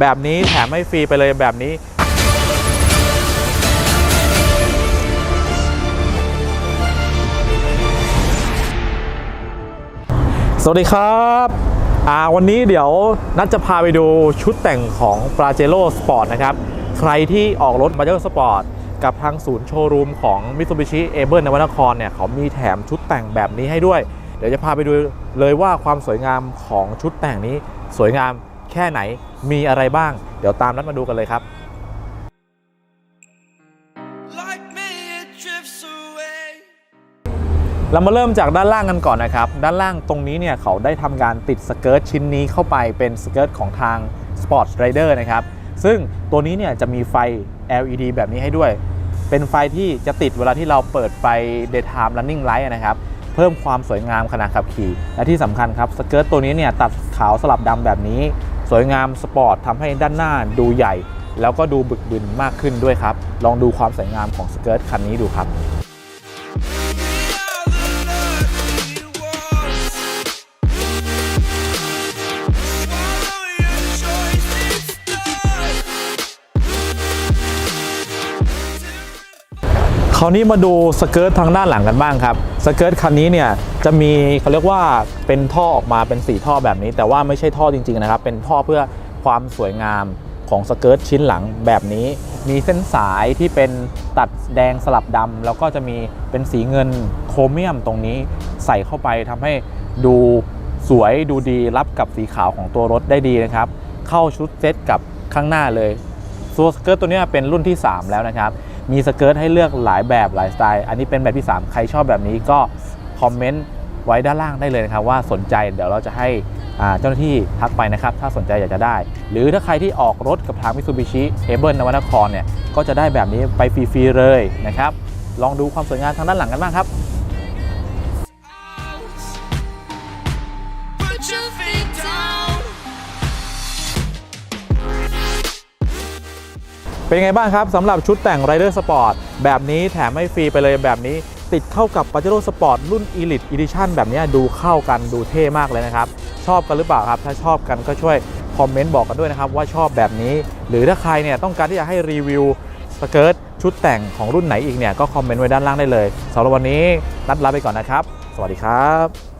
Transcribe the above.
แบบนี้แถมให้ฟรีไปเลยแบบนี้สวัสดีครับอ่าวันนี้เดี๋ยวนัดจะพาไปดูชุดแต่งของ p r a j e r o Sport นะครับ ใครที่ออกรถ p r a j e r o Sport กับทางศูนย์โชว์รูมของ Mitsubishi a b l e นวนครเนี่ยเขามีแถมชุดแต่งแบบนี้ให้ด้วย เดี๋ยวจะพาไปดูเลยว่าความสวยงามของชุดแต่งนี้สวยงาม แค่ไหนมีอะไรบ้าง เดี๋ยวตามนัดมาดูกันเลยครับ Like me, it drifts away. เรามาเริ่มจากด้านล่างกันก่อนนะครับ ด้านล่างตรงนี้เนี่ยเขาได้ทำการติดสเกิร์ตชิ้นนี้เข้าไปเป็นสเกิร์ตของทาง Sport Rider นะครับ ซึ่งตัวนี้เนี่ยจะมีไฟ LED แบบนี้ให้ด้วย เป็นไฟที่จะติดเวลาที่เราเปิดไฟ daytime running light นะครับเพิ่มความสวยงามขณะขับขี่ และที่สำคัญครับสเกิร์ตตัวนี้เนี่ยตัดขาวสลับดำแบบนี้ สวยงามสปอร์ตทำให้ด้านหน้าดูใหญ่ แล้วก็ดูบึกบึนมากขึ้นด้วยครับ ลองดูความสวยงามของสเกิร์ตคันนี้ดูครับ ราวนี้มาดูสเกิร์ตทางด้านหลังกันบ้างครับ สเกิร์ตคันนี้เนี่ยจะมีเขาเรียกว่าเป็นท่อออกมาเป็น4ท่อแบบนี้ แต่ว่าไม่ใช่ท่อจริงๆนะครับ เป็นท่อเพื่อความสวยงามของสเกิร์ตชิ้นหลังแบบนี้ มีเส้นสายที่เป็นตัดแดงสลับดำแล้วก็จะมีเป็นสีเงินโครเมียมตรงนี้ใส่เข้าไปทำให้ดูสวยดูดีรับกับสีขาวของตัวรถได้ดีนะครับ เข้าชุดเซตกับข้างหน้าเลย ตัวสเกิร์ตตัวนี้เป็นรุ่นที่ 3 แล้วนะครับ มีสเกิร์ตให้เลือกหลายแบบหลายสไตล์ อันนี้เป็นแบบที่ 3 ใครชอบแบบนี้ก็คอมเมนต์ไว้ด้านล่างได้เลยนะครับ ว่าสนใจเดี๋ยวเราจะให้เจ้าหน้าที่ทักไปนะครับ ถ้าสนใจอยากจะได้ หรือถ้าใครที่ออกรถกับทาง Mitsubishi a b l e นวนครเนี่ยก็จะได้แบบนี้ไปฟรีๆเลยนะครับลองดูความสวยงามทางด้านหลังกันบ้างครับ เป็นยังไงบ้างครับสำหรับชุดแต่ง Rider Sport แบบนี้แถมให้ฟรีไปเลยแบบนี้ ติดเข้ากับ Pajero Sport รุ่น Elite Edition แบบนี้ดูเข้ากันดูเท่มากเลยนะครับ ชอบกันหรือเปล่าครับ ถ้าชอบกันก็ช่วยคอมเมนต์บอกกันด้วยนะครับว่าชอบแบบนี้ หรือถ้าใครเนี่ยต้องการที่จะให้รีวิวสเกิร์ตชุดแต่งของรุ่นไหนอีกเนี่ยก็คอมเมนต์ไว้ด้านล่างได้เลยสำหรับวันนี้นัดลาไปก่อนนะครับ สวัสดีครับ